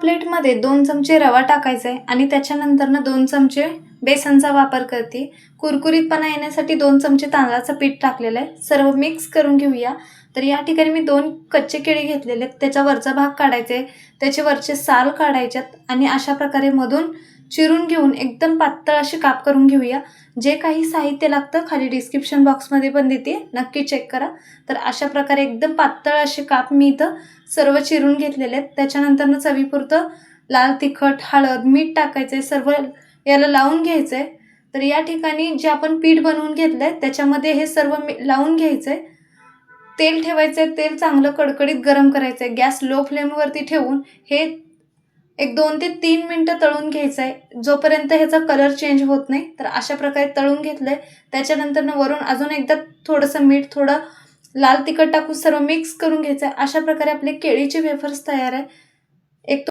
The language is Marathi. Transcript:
प्लेटमध्ये दोन चमचे रवा टाकायचा आहे आणि त्याच्यानंतर ना दोन चमचे बेसनचा वापर करते. कुरकुरीतपणा येण्यासाठी दोन चमचे तांदळाचं पीठ टाकलेलं आहे. सर्व मिक्स करून घेऊया. तर या ठिकाणी मी दोन कच्चे केळी घेतलेले आहेत. त्याचा वरचा भाग काढायचे त्याचे वरचे साल काढायच्यात आणि अशा प्रकारे मधून चिरून घेऊन एकदम पातळ अशी काप करून घेऊया. जे काही साहित्य लागतं खाली डिस्क्रिप्शन बॉक्समध्ये पण देते. नक्की चेक करा. तर अशा प्रकारे एकदम पातळ असे काप मी इथं सर्व चिरून घेतलेले आहेत. त्याच्यानंतर चवीपुरतं लाल तिखट हळद मीठ टाकायचं सर्व याला लावून घ्यायचं आहे तर या ठिकाणी जे आपण पीठ बनवून घेतलं आहे त्याच्यामध्ये हे सर्व मी लावून घ्यायचं आहे तेल ठेवायचं आहे तेल चांगलं कडकडीत गरम करायचं आहे गॅस लो फ्लेमवरती ठेवून हे एक दोन ते तीन मिनटं तळून घ्यायचं आहे जोपर्यंत ह्याचा कलर चेंज होत नाही तर अशा प्रकारे तळून घेतलं आहे त्याच्यानंतरनं वरून अजून एकदा थोडंसं मीठ थोडं लाल तिखट टाकून सर्व मिक्स करून घ्यायचं आहे अशा प्रकारे आपले केळीचे वेफर्स तयार आहे. एक